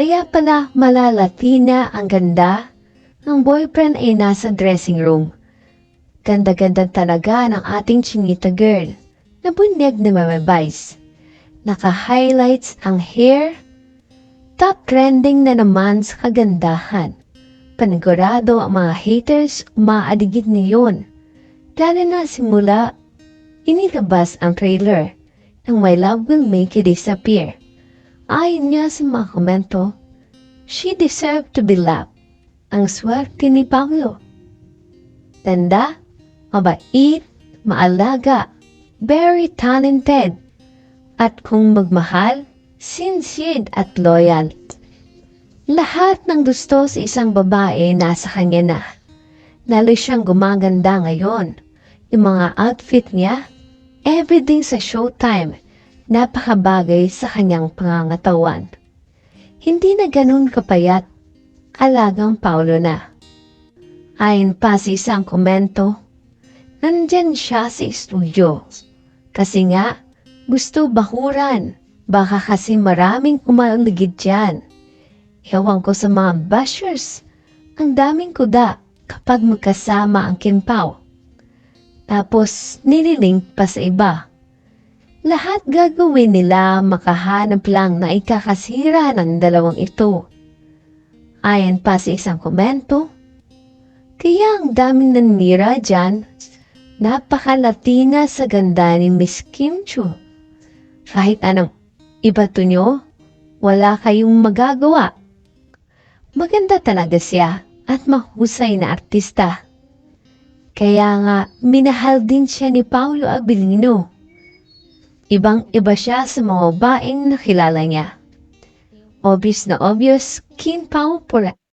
Kaya pala malalatina ang ganda. Ang boyfriend ay nasa dressing room. Ganda-ganda talaga ng ating chinita girl na bunyag na mamabais. Naka-highlights ang hair. Top trending na naman sa kagandahan. Panigurado ang mga haters umaadigid ngayon. Lalo na simula inilabas ang trailer ng My Love Will Make You Disappear. Ayon niya sa mga komento, she deserved to be loved. Ang swerte ni Paulo. Tanda, mabait, maalaga, very talented, at kung magmahal, sincere at loyal. Lahat ng gusto sa isang babae nasa kanya na. Lalo siyang gumaganda ngayon. Yung mga outfit niya, everything sa showtime, napakabagay sa kanyang pangangatawan. Hindi na ganun kapayat, alagang Paulo na. Ayon pa sa isang komento, nandyan siya sa studio. Kasi nga, gusto bakuran, baka kasi maraming kumaligid dyan. Ewan ko sa mga bashers, ang daming kuda kapag magkasama ang kinpaw. Tapos nililink pa sa iba. Lahat gagawin nila makahanap lang na ikakasira ng dalawang ito. Ayon pa sa isang komento, kaya ang daming nanira dyan, napakalatina sa ganda ni Miss Kim Chu. Kahit anong iba to nyo, wala kayong magagawa. Maganda talaga siya at mahusay na artista. Kaya nga, minahal din siya ni Paulo Abilino. Ibang-iba siya sa mga babaeng nakilala niya. Obvious na obvious, King Pao Pura.